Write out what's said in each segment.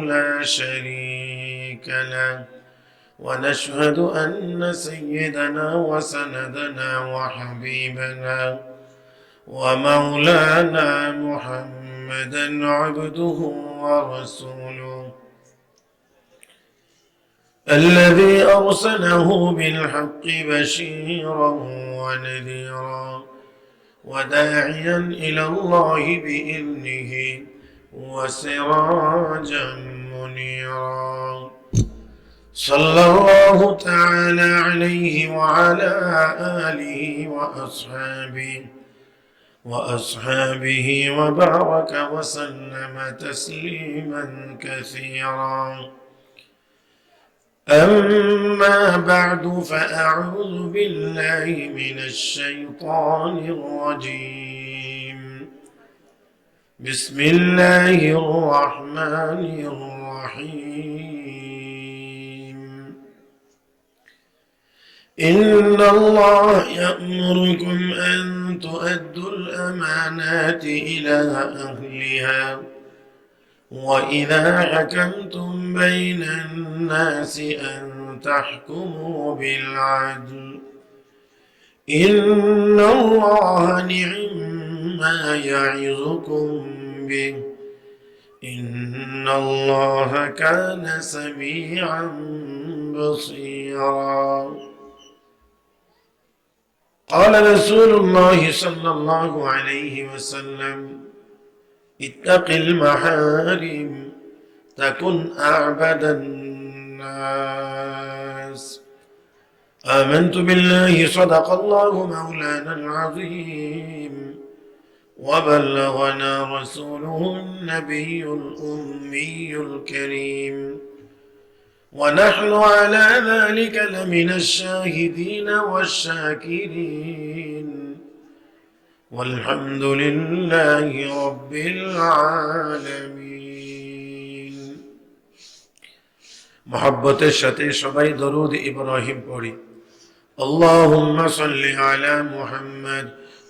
لا شريك له. ونشهد أن سيدنا وسندنا وحبيبنا ومولانا محمدا عبده ورسوله الذي أرسله بالحق بشيرا ونذيرا وداعيا إلى الله بإذنه. وسراجا منيرا. صلى الله تعالى عليه وعلى آله وأصحابه وأصحابه وبارك وسلم تسليما كثيرا. أما بعد فأعوذ بالله من الشيطان الرجيم. بسم الله الرحمن الرحيم. إن الله يأمركم أن تؤدوا الأمانات إلى أهلها. وإذا حكمتم بين الناس أن تحكموا بالعدل. إن الله نعم ما يعظكم به. إن الله كان سميعا بصيرا. قال رسول الله صلى الله عليه وسلم اتق المحارم تكن أعبد الناس. آمنت بالله صدق الله مولانا العظيم. وبلغنا رسوله النبي الأمي الكريم ونحن على ذلك لمن الشاهدين والشاكرين والحمد لله رب العالمين محبة الشتي شبي درود إبراهيم قري اللهم صل على محمد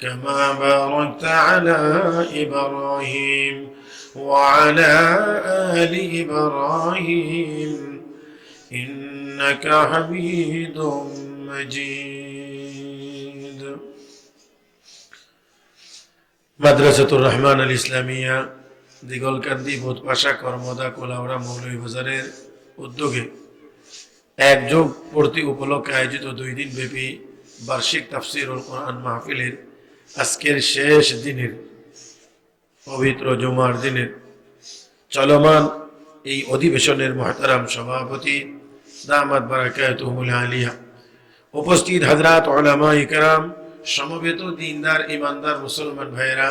كما باركت على إبراهيم وعلى آل إبراهيم إنك حميد مجيد مدرسة الرحمن الإسلامية দিগলকান্দি বোধপাশা কর্মদা কোলাউড়া মৌলভীবাজারের উদ্যোগে এক যোগ প্রতি উপলক্ষে আয়োজিত দুই দিন ব্যাপী বার্ষিক তাফসিরুল কোরআন মাহফিলের আজকের শেষ দিনের, পবিত্র জুমার দিনের চলমান এই অধিবেশনের মহতারাম সভাপতি দামাদ বারাকাতুল আলিয়া, উপস্থিত হাজরাত ওলামা ইকরাম সমবেত দিনদার, ইমানদার মুসলমান ভাইয়েরা,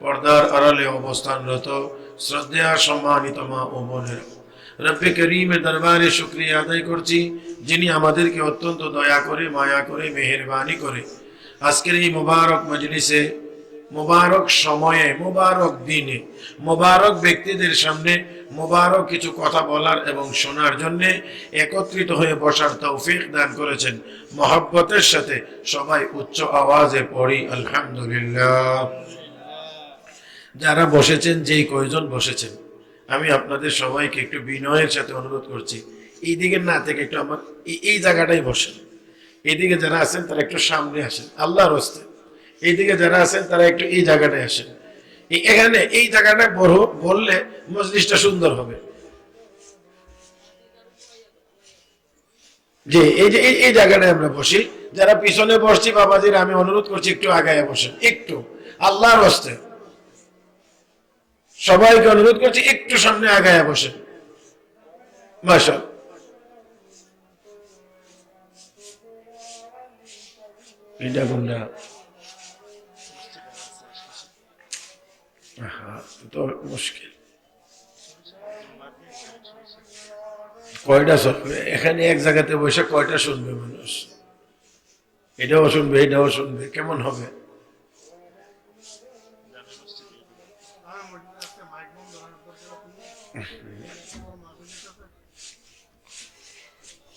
পর্দার আড়ালে অবস্থানরত শ্রদ্ধা সম্মানিত মা ও বোনের। রব্বে করিমের দরবারে শুক্রিয়া আদায় করছি, যিনি আমাদেরকে অত্যন্ত দয়া করে, মায়া করে, মেহরবানি করে আজকের এই মোবারক মজলিসে, মোবারক সময়ে, মোবারক দিনে, মোবারক ব্যক্তিদের সামনে মোবারক কিছু কথা বলার এবং শোনার জন্য একত্রিত হয়ে বসার তৌফিক দান করেছেন। মহব্বতের সাথে সবাই উচ্চ আওয়াজে পড়ি, আলহামদুলিল্লাহ। যারা বসেছেন, যেই কয়জন বসেছেন, আমি আপনাদের সবাইকে একটু বিনয়ের সাথে অনুরোধ করছি। এই দিকে না থেকে একটু আমার, এই জায়গাটাই বসেন। এইদিকে যারা আছেন তারা একটু সামনে আসেন, আল্লাহর হস্তে। এইদিকে যারা আছেন তারা একটু এই জায়গাটায় আসেন। এখানে এই জায়গাটা বড় বললে মজলিসটা সুন্দর হবে। যে এই যে, এই জায়গাটায় আমরা বসি। যারা পিছনে বসছি, বাবাজির আমি অনুরোধ করছি, একটু আগায় বসেন, একটু। আল্লাহর হস্তে। সবাইকে অনুরোধ করছি, একটু সামনে আগায় বসেন। মাসা এটা কোনটা? তো মুশকিল। কয়টা শুনবে এখানে এক জায়গাতে বসে কয়টা শুনবে মানুষ? এটাও শুনবে এটাও শুনবে, কেমন হবে?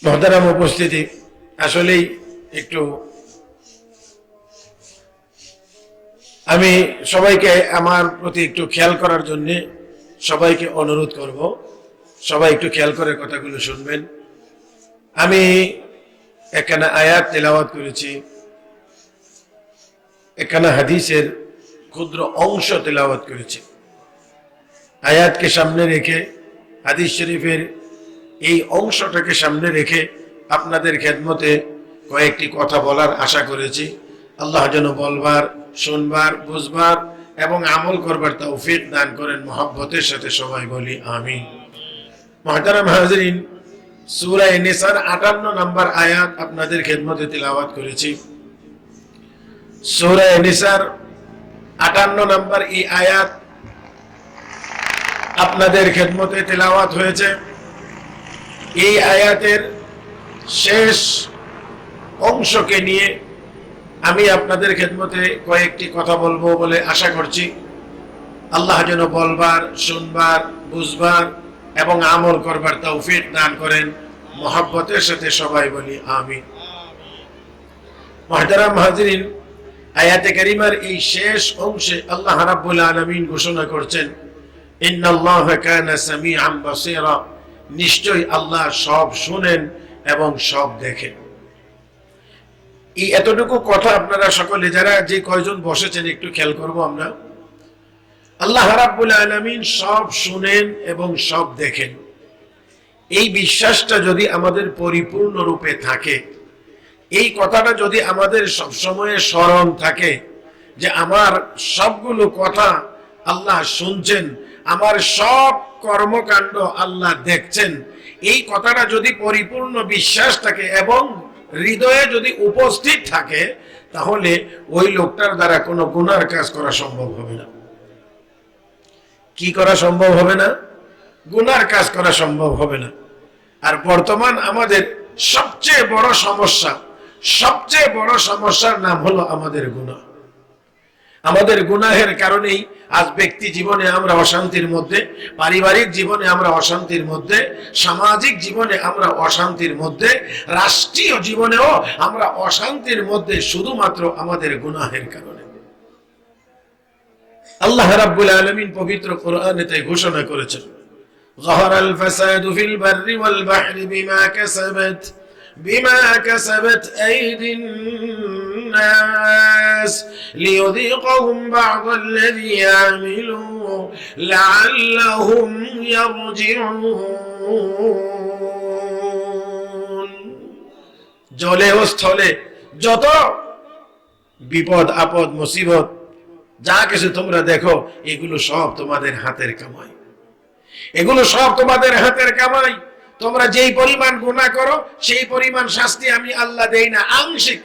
মহতারাম উপস্থিতি। আসলেই একটু আমি সবাইকে আমার প্রতি একটু খেয়াল করার জন্য সবাইকে অনুরোধ করব, সবাই একটু খেয়াল করে কথাগুলো শুনবেন। আমি এখানে আয়াত তেলাওয়াত করেছি, এখানে হাদিসের ক্ষুদ্র অংশ তেলাওয়াত করেছি। আয়াতকে সামনে রেখে, হাদিস শরীফের এই অংশটাকে সামনে রেখে আপনাদের খেদমতে কয়েকটি কথা বলার আশা করেছি। আল্লাহ যেন বলবার, শুনবার, বুঝবার এবং আমল করবার তৌফিক দান করেন। মহব্বতের সাথে সবাই বলি আমি মহতারাম হাজরিন সুরায় নিসার আটান্ন নম্বর আয়াত আপনাদের খেদমতে তিলাওয়াত করেছি। সুরায় নিসার আটান্ন নম্বর এই আয়াত আপনাদের খেদমতে তেলাওয়াত হয়েছে। এই আয়াতের শেষ অংশকে নিয়ে আমি আপনাদের খেদমতে কয়েকটি কথা বলব বলে আশা করছি। আল্লাহ যেন বলবার, শুনবার, বুঝবার এবং আমল করবার তৌফিক দান করেন। মহাব্বতের সাথে সবাই বলি আমি মহাজারাম হাজরিন, আয়াতে কারিমার এই শেষ অংশে আল্লাহ রাব্বুল আলামিন ঘোষণা করছেন নিশ্চয়ই আল্লাহ সব শুনেন এবং সব দেখেন। এই এতটুকু কথা আপনারা সকলে, যারা যে কয়জন বসেছেন, একটু খেয়াল করব আমরা। আল্লাহ রাব্বুল আলামিন সব শুনেন এবং সব দেখেন। এই বিশ্বাসটা যদি আমাদের পরিপূর্ণ রূপে থাকে, এই কথাটা যদি আমাদের সবসময় স্মরণ থাকে, যে আমার সবগুলো কথা আল্লাহ শুনছেন, আমার সব কর্মকাণ্ড আল্লাহ দেখছেন, এই কথাটা যদি পরিপূর্ণ বিশ্বাস থাকে এবং হৃদয়ে যদি উপস্থিত থাকে, তাহলে ওই লোকটার দ্বারা কোনো গুনার কাজ করা সম্ভব হবে না। কি করা সম্ভব হবে না? গুনার কাজ করা সম্ভব হবে না। আর বর্তমান আমাদের সবচেয়ে বড় সমস্যা, সবচেয়ে বড় সমস্যার নাম হলো আমাদের গুণা আমাদের গুনাহের কারণেই আজ ব্যক্তি জীবনে আমরা অশান্তির মধ্যে পারিবারিক জীবনে আমরা অশান্তির মধ্যে সামাজিক জীবনে আমরা অশান্তির মধ্যে রাষ্ট্রীয় জীবনেও আমরা অশান্তির মধ্যে শুধুমাত্র আমাদের গুনাহের কারণে আল্লাহ রাব্বুল আলামিন পবিত্র কোরআনে তাই ঘোষণা করেছেন ظهر الفساد في البر والبحر بما كسبت بما كسبت أيدي الناس ليذيقهم بعض الذي عملوا لعلهم يرجعون জলে ও স্থলে যত বিপদ আপদ মুসিবত যা কিছু তোমরা দেখো এগুলো সব তোমাদের হাতের কামাই এগুলো সব তোমাদের হাতের কামাই তোমরা যেই পরিমাণ গুণা করো, সেই পরিমাণ শাস্তি আমি আল্লাহ দেই না। আংশিক।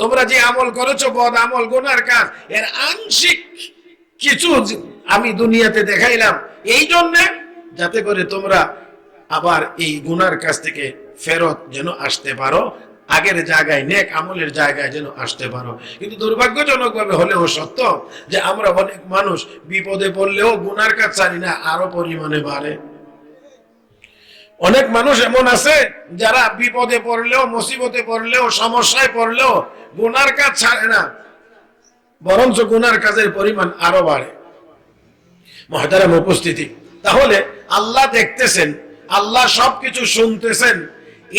তোমরা যে আমল করেছ, বদ আমল, গুনার কাজ, এর আংশিক কিছু আমি দুনিয়াতে দেখাইলাম, এই জন্যে যাতে করে তোমরা আবার এই গুনার কাছ থেকে ফেরত যেন আসতে পারো। আগের জায়গায় নেক আমলের জায়গায় যেন আসতে পারো। কিন্তু দুর্ভাগ্যজনক ভাবে হলেও সত্য যে আমরা অনেক মানুষ বিপদে পড়লেও গুনার কাজ ছাড়ি না, আরও পরিমাণে বাড়ে। অনেক মানুষ এমন আছে যারা বিপদে পড়লেও, মুসিবতে পড়লেও, সমস্যায় পড়লেও গুনার কাজ ছাড়ে না, বরঞ্চ গুনার কাজের পরিমাণ আরও বাড়ে। মহাতারাম উপস্থিতি। তাহলে আল্লাহ দেখতেছেন, আল্লাহ সবকিছু শুনতেছেন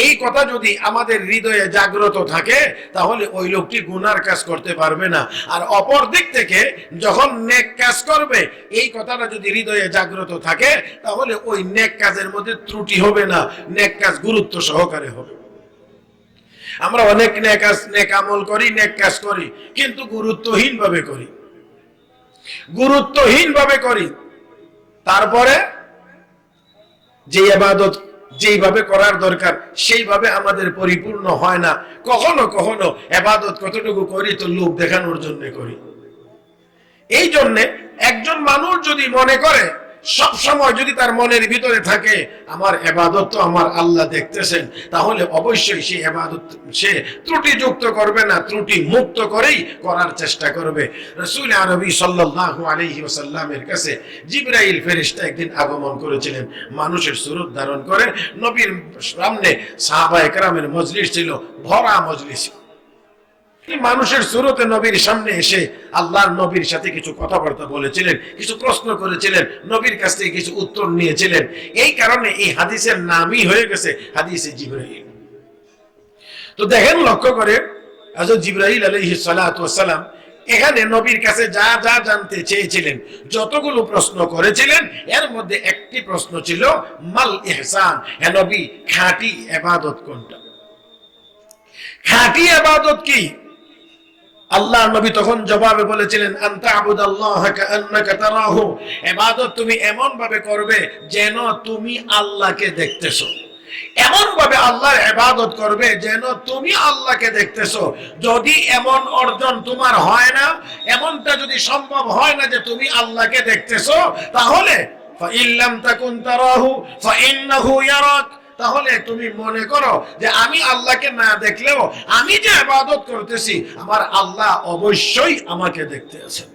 এই কথা যদি আমাদের হৃদয়ে জাগ্রত থাকে, তাহলে ওই লোকটি গুনার কাজ করতে পারবে না। আর অপর দিক থেকে যখন নেক কাজ করবে, এই কথাটা যদি হৃদয়ে জাগ্রত থাকে, তাহলে ওই নেক কাজের মধ্যে ত্রুটি হবে না। নেক কাজ গুরুত্ব সহকারে হবে। আমরা অনেক নেক কাজ নেক আমল করি, নেক কাজ করি, কিন্তু গুরুত্বহীন ভাবে করি। গুরুত্বহীন ভাবে করি। তারপরে যে আবাদত যেইভাবে করার দরকার, সেইভাবে আমাদের পরিপূর্ণ হয় না। কখনো কখনো এবাদত কতটুকু করি তো লোক দেখানোর জন্য করি। এই জন্যে একজন মানুষ যদি মনে করে সব সময় যদি তার মনের ভিতরে থাকে, আমার এবাদত তো আমার আল্লাহ দেখতেছেন, তাহলে অবশ্যই সেই এবাদত, সে ত্রুটিযুক্ত করবে না ত্রুটি মুক্ত করেই করার চেষ্টা করবে। রসুল আরবি সাল্লাল্লাহু আলাইহি ওয়াসাল্লামের কাছে জিবরাইল ফেরেশতা একদিন আগমন করেছিলেন। মানুষের সুরত ধারণ করে নবীর সামনে সাহাবা একরামের মজলিস ছিল, ভরা মজলিস। তিনি মানুষের সুরতে নবীর সামনে এসে আল্লাহর নবীর সাথে কিছু কথাবার্তা বলেছিলেন, কিছু প্রশ্ন করেছিলেন, নবীর কাছ থেকে কিছু উত্তর নিয়েছিলেন? এই কারণে এই হাদিসের নামই হয়ে গেছে হাদিসে জিব্রাহিম তো দেখেন, লক্ষ্য করে হযরত জিব্রাহিল সালাতু ওয়াসসালাম এখানে নবীর কাছে যা যা জানতে চেয়েছিলেন, যতগুলো প্রশ্ন করেছিলেন, এর মধ্যে একটি প্রশ্ন ছিল, মাল ইহসান, হে নবী, খাঁটি এবাদত কোনটা? খাঁটি ইবাদত কি? আল্লাহ নবী তখন জবাবে বলেছিলেন তুমি এমন ভাবে করবে যেন তুমি আল্লাহকে দেখতেছো। এমন ভাবে আল্লাহর ইবাদত করবে যেন তুমি আল্লাহকে দেখতেছো। যদি এমন অর্জন তোমার হয় না, এমনটা যদি সম্ভব হয় না যে তুমি আল্লাহকে দেখতেছো, তাহলে ফাইল্লাম তাকুন তারাহু ফাইন্নাহু ইয়ারাক। তাহলে তুমি মনে করো যে আমি আল্লাহকে না দেখলেও আমি যে আবাদত করতেছি, আমার আল্লাহ অবশ্যই আমাকে দেখতে আছেন।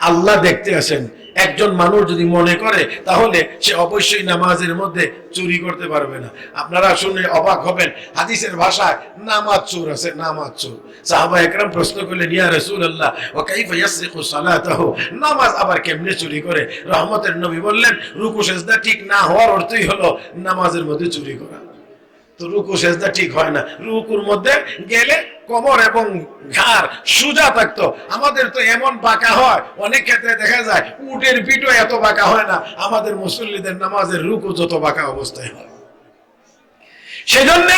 আল্লাহ দেখতে আছেন একজন মানুষ যদি মনে করে, তাহলে সে অবশ্যই নামাজের মধ্যে চুরি করতে পারবে না। আপনারা শুনে অবাক হবেন, হাদিসের ভাষায় নামাজ চোর আছে, নামাজ চোর। সাহাবা একরাম প্রশ্ন করলেন, ইয়া রাসূলুল্লাহ, ওয়া কাইফা ইয়াসরিকু সালাতাহু? নামাজ আবার কেমনে চুরি করে? রহমতের নবী বললেন, রুকু সেজদা ঠিক না হওয়ার অর্থই হলো নামাজের মধ্যে চুরি করা। তো রুকু সেজদা ঠিক হয় না। রুকুর মধ্যে গেলে কোমর এবং ঘাড় সোজা থাকতো। আমাদের তো এমন বাঁকা হয়, অনেক ক্ষেত্রে দেখা যায় উটের পিঠও এত বাঁকা হয় না, আমাদের মুসল্লিদের নামাজের রুকু যত বাঁকা অবস্থায় হয়। সেজন্য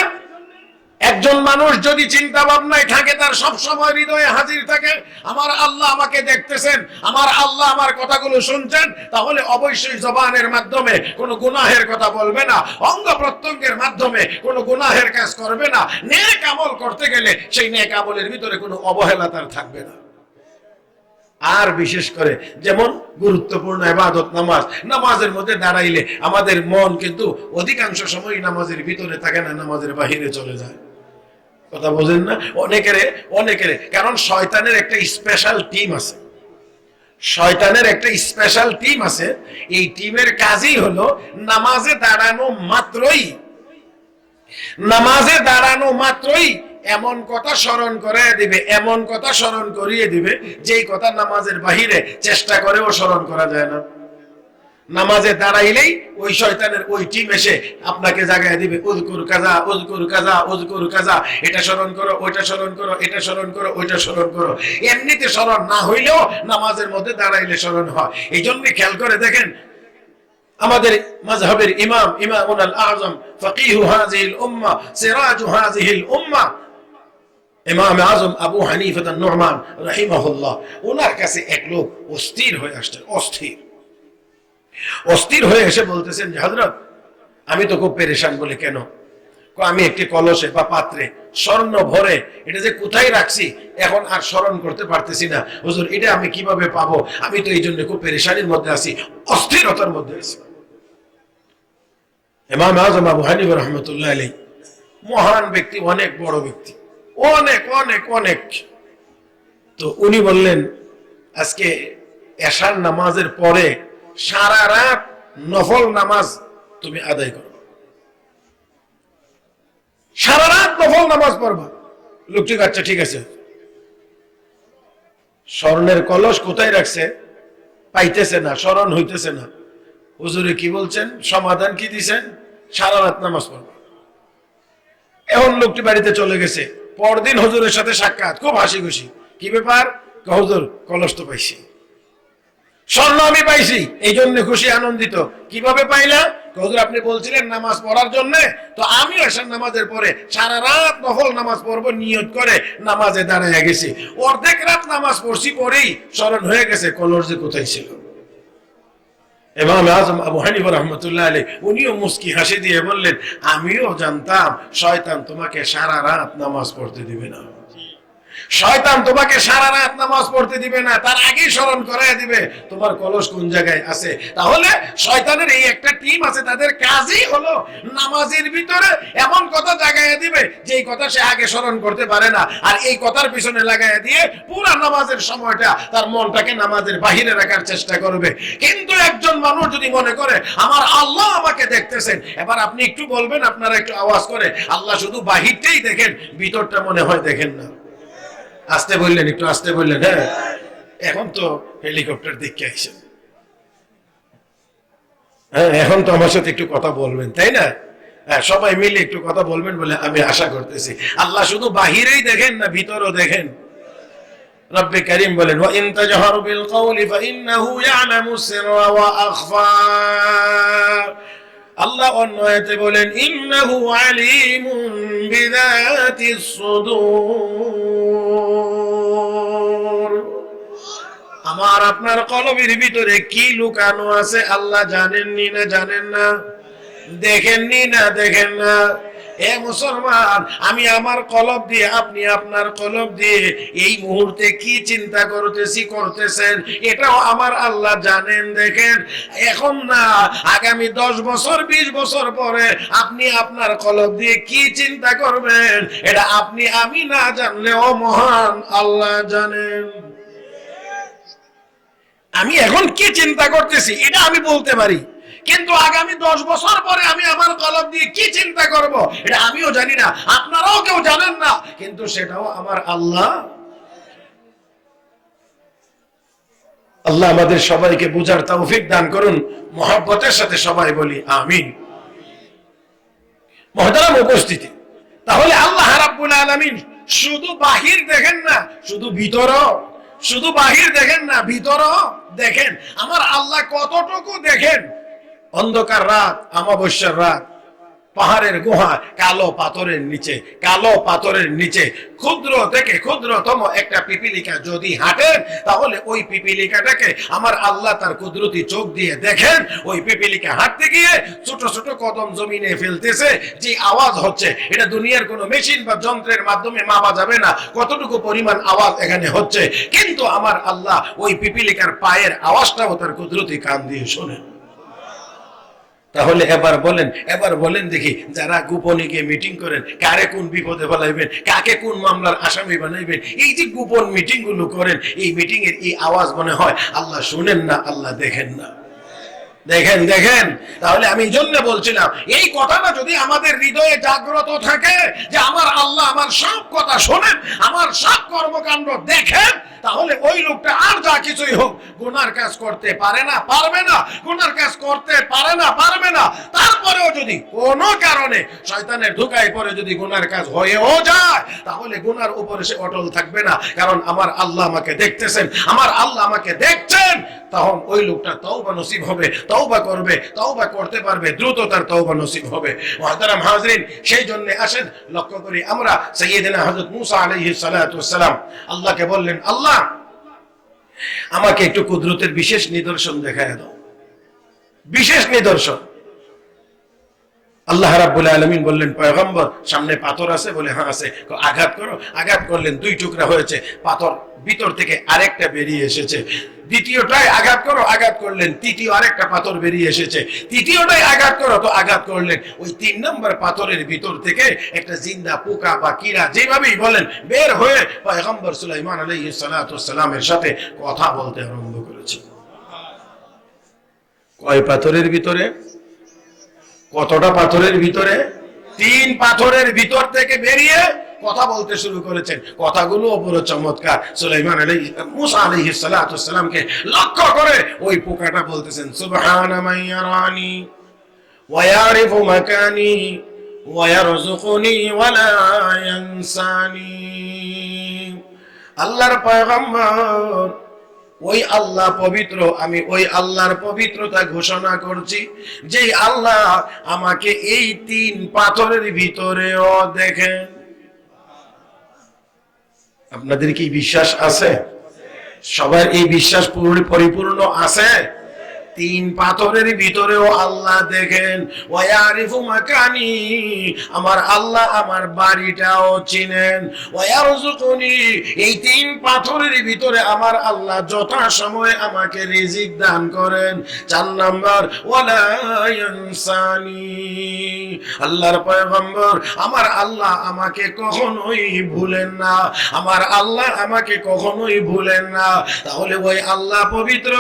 একজন মানুষ যদি চিন্তা ভাবনায় থাকে, তার সব সময় হৃদয়ে হাজির থাকে, আমার আল্লাহ আমাকে দেখতেছেন, আমার আল্লাহ আমার কথাগুলো শুনছেন তাহলে অবশ্যই জবানের মাধ্যমে কোনো গুনাহের কথা বলবে না, অঙ্গ প্রত্যঙ্গের মাধ্যমে কোনো গুনাহের কাজ করবে না। নেক আমল করতে গেলে সেই নেক আমলের ভিতরে কোনো অবহেলা তার থাকবে না। আর বিশেষ করে যেমন গুরুত্বপূর্ণ এবাদত নামাজ, নামাজের মধ্যে দাঁড়াইলে আমাদের মন কিন্তু অধিকাংশ সময় নামাজের ভিতরে থাকে না, নামাজের বাহিরে চলে যায়। কথা বোঝেন না? অনেকের অনেকের। কারণ শয়তানের একটা স্পেশাল টিম আছে। শয়তানের একটা স্পেশাল টিম আছে। এই টিমের কাজই হলো নামাজে দাঁড়ানো মাত্রই। নামাজে দাঁড়ানো মাত্রই এমন কথা স্মরণ করে দিবে, এমন কথা স্মরণ করিয়ে দিবে, যেই কথা নামাজের বাহিরে চেষ্টা করেও স্মরণ করা যায় না। নামাজে দাঁড়াইলেই ওই শয়তানের ওই টিম এসে আপনাকে জাগায় দিবে উজকুর কাজা উজকুর কাজা উজকুর কাজা এটা স্মরণ করো, ওইটা স্মরণ করো, এটা স্মরণ করো, ওইটা স্মরণ করো। এমনিতে স্মরণ না হইলেও নামাজের মধ্যে দাঁড়াইলে স্মরণ হয়। এই জন্য খেয়াল করে দেখেন, আমাদের মাযহাবের ইমাম, ইমামুল আযম ফকিহু হাযিহিল উম্মাহ সিরাজু হাযিহিল উম্মাহ ইমাম আজম আবু হানিফা নুরমান রাহিমাহুল্লাহ ওনার কাছে এক লোক অস্থির হয়ে আসছে, অস্থির। অস্থির হয়ে এসে বলতেছেন হজরত আমি তো খুব পেরেশান বলে কেন? আমি একটি কলসে বা পাত্রে স্বর্ণ ভরে এটা যে কোথায় রাখছি, এখন আর স্মরণ করতে পারতেছি না। হুজুর, এটা আমি কীভাবে পাবো? আমি তো এই জন্য খুব পেরেশানির মধ্যে আছি, অস্থিরতার মধ্যে আছি। ইমাম আজম আবু হানিফ রহমতুল্লাহ আলী মহান ব্যক্তি, অনেক বড় ব্যক্তি, অনেক অনেক অনেক। তো উনি বললেন, আজকে এশার নামাজের পরে সারা রাত নফল নামাজ তুমি আদায় করো। সারা রাত নফল নামাজ পড়বা। লোকটি আচ্ছা ঠিক আছে। স্মরণের কলস কোথায় রাখছে? পাইতেছে না, স্মরণ হইতেছে না। হুজুরে কি বলছেন? সমাধান কি দিছেন? সারা রাত নামাজ পড়বা। এখন লোকটি বাড়িতে চলে গেছে। পরদিন হুজুরের সাথে সাক্ষাৎ, খুব হাসি খুশি কি ব্যাপার? হুজুর, কলস তো পাইছি। স্বর্ণ আমি পাইছি, এই জন্য খুশি, আনন্দিত। কীভাবে পাইলা? হুজুর আপনি বলছিলেন নামাজ পড়ার জন্য। তো আমি আসার নামাজের পরে সারা রাত নফল নামাজ পড়ব, নিয়ত করে নামাজে দাঁড়ায় গেছি। অর্ধেক রাত নামাজ পড়ছি পরেই স্মরণ হয়ে গেছে, কলর যে কোথায় ছিল। ইমাম আজম আবু হানিফ রহমতুল্লাহ আলী উনিও মুস্কি হাসি দিয়ে বললেন, আমিও জানতাম, শয়তান তোমাকে সারা রাত নামাজ পড়তে দিবে না। শয়তান তোমাকে সারা রাত নামাজ পড়তে দিবে না, তার আগেই স্মরণ করায় দিবে তোমার কলস কোন জায়গায় আছে। তাহলে শয়তানের এই একটা টিম আছে, তাদের কাজই হলো নামাজের ভিতরে এমন কথা জাগায় দিবে যে এই কথা সে আগে স্মরণ করতে পারে না। আর এই কথার পিছনে লাগায় দিয়ে পুরা নামাজের সময়টা তার মনটাকে নামাজের বাহিরে রাখার চেষ্টা করবে। কিন্তু একজন মানুষ যদি মনে করে, আমার আল্লাহ আমাকে দেখতেছেন। এবার আপনি একটু বলবেন, আপনারা একটু আওয়াজ করে। আল্লাহ শুধু বাহিরটাই দেখেন, ভিতরটা মনে হয় দেখেন না। আসতে বললেন একটু আসতে বললেন হ্যাঁ। এখন তো হেলিকপ্টার দেখে আইসেন। হ্যাঁ এখন তো আমার সাথে একটু কথা বলবেন তাই না? হ্যাঁ সবাই মিলে একটু কথা বলবেন বলে আমি আশা করতেছি। আল্লাহ শুধু বাহিরেই দেখেন না ভিতরও দেখেন। রব্বে করিম বলেন ওয়া ইন তাজহারু বিল কওলি ফাইন্নাহু ইয়ালামু সিররা ওয়া আখফা। আল্লাহ অন্য আয়াতে বলেন, ইন্নাহু আলিমুন বিযাতিস সুদূর। আমার, আপনার কলমের ভিতরে কি লুকানো আছে, আল্লাহ জানেননি না জানেন না? দেখেননি না দেখেন না? এ মুসলমান, আমি আমার কলব দিয়ে, আপনি আপনার কলব দিয়ে এই মুহূর্তে কি চিন্তা করতেছি, করতেছেন? এটাও আমার আল্লাহ জানেন, দেখেন। এখন না, আগামী দশ বছর, বিশ বছর পরে আপনি আপনার কলব দিয়ে কি চিন্তা করবেন? এটা আপনি, আমি না জানলেও মহান আল্লাহ জানেন। আমি এখন কি চিন্তা করতেছি, এটা আমি বলতে পারি। কিন্তু আগামী দশ বছর পরে আমি আমার কলম দিয়ে কি চিন্তা করব? এটা আমিও জানি না, আপনারাও কেউ জানেন না, কিন্তু সেটাও আমার আল্লাহ। আল্লাহ আমাদের সবাইকে বুঝার তৌফিক দান করুন, মহব্বতের সাথে সবাই বলি, আমিন। মহতারাম উপস্থিতি, তাহলে আল্লাহ রাব্বুল আলামিন শুধু বাহির দেখেন না, শুধু ভিতর, শুধু বাহির দেখেন না, ভিতর দেখেন, আমার আল্লাহ কতটুকু দেখেন? অন্ধকার রাত, অমাবস্যার রাত। পাহাড়ের গুহা কালো পাথরের নিচে, কালো পাথরের নিচে। ক্ষুদ্র থেকে ক্ষুদ্রতম একটা পিপিলিকা যদি হাঁটেন তাহলে ওই পিপিলিকাটাকে আমার আল্লাহ তার কুদরতি চোখ দিয়ে দেখেন। ওই পিপিলিকা হাঁটতে গিয়ে ছোট ছোট কদম জমিনে ফেলতেছে, যে আওয়াজ হচ্ছে। এটা দুনিয়ার কোনো মেশিন বা যন্ত্রের মাধ্যমে মাপা যাবে না, কতটুকু পরিমাণ আওয়াজ এখানে হচ্ছে। কিন্তু আমার আল্লাহ ওই পিপিলিকার পায়ের আওয়াজটাও তার কুদরতি কান দিয়ে শোনেন। তাহলে এবার বলেন এবার বলেন দেখি যারা গোপনে গিয়ে মিটিং করেন, কারে কোন বিপদে ফেলাইবেন, কাকে কোন মামলার আসামি বানাইবেন, এই যে গোপন মিটিংগুলো করেন, এই মিটিং এর এই আওয়াজ মনে হয় আল্লাহ শুনেন না, আল্লাহ দেখেন না। দেখেন দেখেন, তাহলে আমি এই জন্য বলছিলাম, এই কথাটা যদি আমাদের হৃদয়ে জাগ্রত থাকে, যে আমার আল্লাহ আমার সব কথা শোনেন, আমার সব কর্মকাণ্ড দেখেন, তাহলে ওই লোকটা আর যা কিছুই হোক, গুনার কাজ করতে পারে না, পারবে না, গুনার কাজ করতে পারে না, পারবে না। তারপরেও যদি কোনো কারণে শয়তানের ধোকায় পরে যদি গুনার কাজ হয়েও যায়, তাহলে গুনার উপরে সে অটল থাকবে না। কারণ আমার আল্লাহ আমাকে দেখতেছেন, আমার আল্লাহ আমাকে দেখছেন, তখন ওই লোকটা তওবা নসিব হবে তওবা করবে, তওবা করতে পারবে, দ্রুত তার তওবা নসিব হবে। মুহতারাম হাজরিন, সেই জন্য আসেন, লক্ষ্য করি আমরা সাইয়েদিনা হযরত মুসা আলাইহিস সালাতু ওয়াসসালাম আল্লাহকে বললেন, আল্লাহ, আমাকে একটু কুদরতের বিশেষ নিদর্শন দেখায় দাও। বিশেষ নিদর্শন। আল্লাহ রাব্বুল আলামিন বললেন, পয়গম্বর, সামনে পাথর আছে? বলে হ্যাঁ আছে। আঘাত করো। আঘাত করলেন, দুই টুকরা হয়েছে। পাথর ভিতর থেকে আরেকটা বেরিয়ে এসেছে। দ্বিতীয়টায় আঘাত করো, আঘাত করলেন। তৃতীয় আরেকটা পাথর বেরিয়ে এসেছে। তৃতীয়টায় আঘাত করো, তো আঘাত করলেন। ওই তিন নম্বর পাথরের ভিতর থেকে একটা জিন্দা, পোকা বা কিরা যেভাবেই বলেন, বের হয়ে পয়গম্বর সুলাইমান আলাইহিস সালাতু সাথে কথা বলতে আরম্ভ করেছে। কয় পাথরের ভিতরে? কতটা পাথরের ভিতরে? তিন পাথরের ভিতর থেকে বেরিয়ে কথা বলতে শুরু করেছেন। কথাগুলো বড় চমৎকার। সুলাইমান আলাইহি মুসা আলাইহিস সালাতু সালামকে লক্ষ্য করে ওই পোকাটা বলতেছেন, সুবহানা মাইয়ারানি ওয়া ইয়ারিফু মাকানি ওয়া ইয়ারযুকুনি ওয়া ইয়ানসানি। আল্লাহর পয়গম্বর ওই আল্লাহ পবিত্র, আমি ওই আল্লাহর পবিত্রতা ঘোষণা করছি যে আল্লাহ আমাকে এই তিন পাথরের ভিতরেও দেখেন। আপনাদের কি বিশ্বাস আছে? সবার এই বিশ্বাস পুরো পরিপূর্ণ আছে? তিন পাথরের ভিতরেও আল্লাহ দেখেন, ওয়ারিফু মাকানি, আমার আল্লাহ আমার বাড়িটাও চিনেন ওয়ারজুকুনি এই তিন পাথরের ভিতরে আমার আল্লাহ যথা সময় আমাকে রিজিক দান করেন। চার নাম্বার, ওয়ালা ইয়ানসানি, আল্লাহর পয়গম্বর, আমার আল্লাহ আমাকে কখনোই ভুলেন না, আমার আল্লাহ আমাকে কখনোই ভুলেন না। তাহলে ওই আল্লাহ পবিত্র,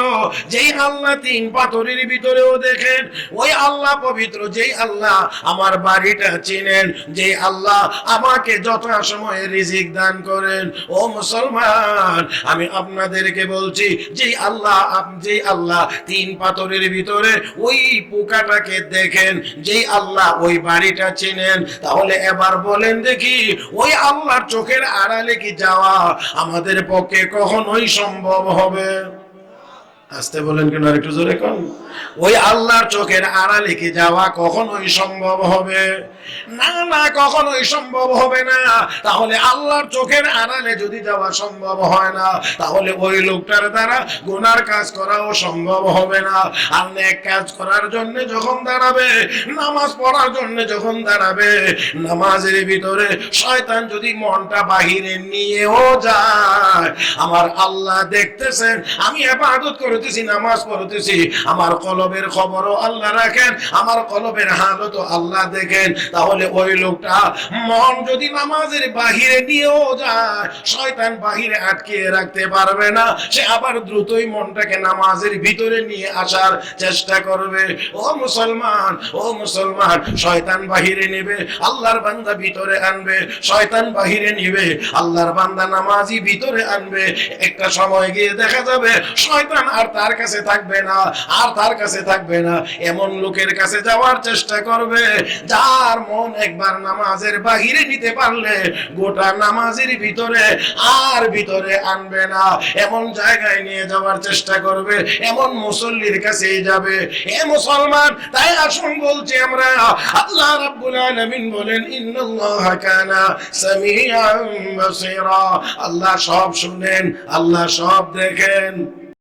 যেই আল্লাহ তিন পাথরের ভিতরেও দেখেন, ওই আল্লাহ পবিত্র, যেই আল্লাহ আমার বাড়িটা চিনেন, যেই আল্লাহ আমাকে যথা সময়ে রিজিক দান করেন। ও মুসলমান, আমি আপনাদেরকে বলছি, যেই আল্লাহ যেই আল্লাহ তিন পাথরের ভিতরে ওই পোকাটাকে দেখেন, যেই আল্লাহ ওই বাড়িটা চিনেন, তাহলে এবার বলেন দেখি, ওই আল্লাহর চোখের আড়ালে কি যাওয়া আমাদের পক্ষে কখনোই সম্ভব হবে? আসতে বলেন কেন আর একটু জোরে কন? ওই আল্লাহর চোখের আড়ালে কি যাওয়া কখনোই সম্ভব হবে? না না, কখনোই সম্ভব হবে না। তাহলে আল্লাহর চোখের আড়ালে যদি যাওয়া সম্ভব হয় না, তাহলে ওই লোকটার দ্বারা গুনার কাজ করাও সম্ভব হবে না। নেক কাজ করার জন্য যখন দাঁড়াবে, নামাজ পড়ার জন্য যখন দাঁড়াবে, নামাজের ভিতরে শয়তান যদি মনটা বাহিরে নিয়েও যায়, আমার আল্লাহ দেখতেছেন, আমি এবাদত করতেছি, নামাজ পড়তেছি, আমার কলবের খবরও আল্লাহ রাখেন, আমার কলবের হালতও আল্লাহ দেখেন তাহলে ওই লোকটা মন যদি নামাজের বাহিরে নিয়েও যায়, শয়তান বাহিরে আটকে রাখতে পারবে না। সে আবার দ্রুতই মনটাকে নামাজের ভিতরে নিয়ে আসার চেষ্টা করবে। ও মুসলমান ও মুসলমান, শয়তান বাহিরে নেবে, আল্লাহর বান্দা ভিতরে আনবে, শয়তান বাহিরে নিবে, আল্লাহর বান্দা নামাজি ভিতরে আনবে। একটা সময় গিয়ে দেখা যাবে, শয়তান আর তার কাছে থাকবে না, আর তার কাছে থাকবে না। এমন লোকের কাছে যাওয়ার চেষ্টা করবে, যার মন একবার নামাজের বাহিরে নিতে পারলে গোটা নামাজের ভিতরে আর ভিতরে আনবে না। এমন জায়গায় নিয়ে যাওয়ার চেষ্টা করবে, এমন মুসল্লির কাছেই যাবে। এ মুসলমান, তাই আসুন বলছি আমরা, আল্লাহ রাব্বুল আলামিন বলেন, ইন্নাল্লাহা কানা সামিআন বাসীরা। আল্লাহ সব শুনেন, আল্লাহ সব দেখেন।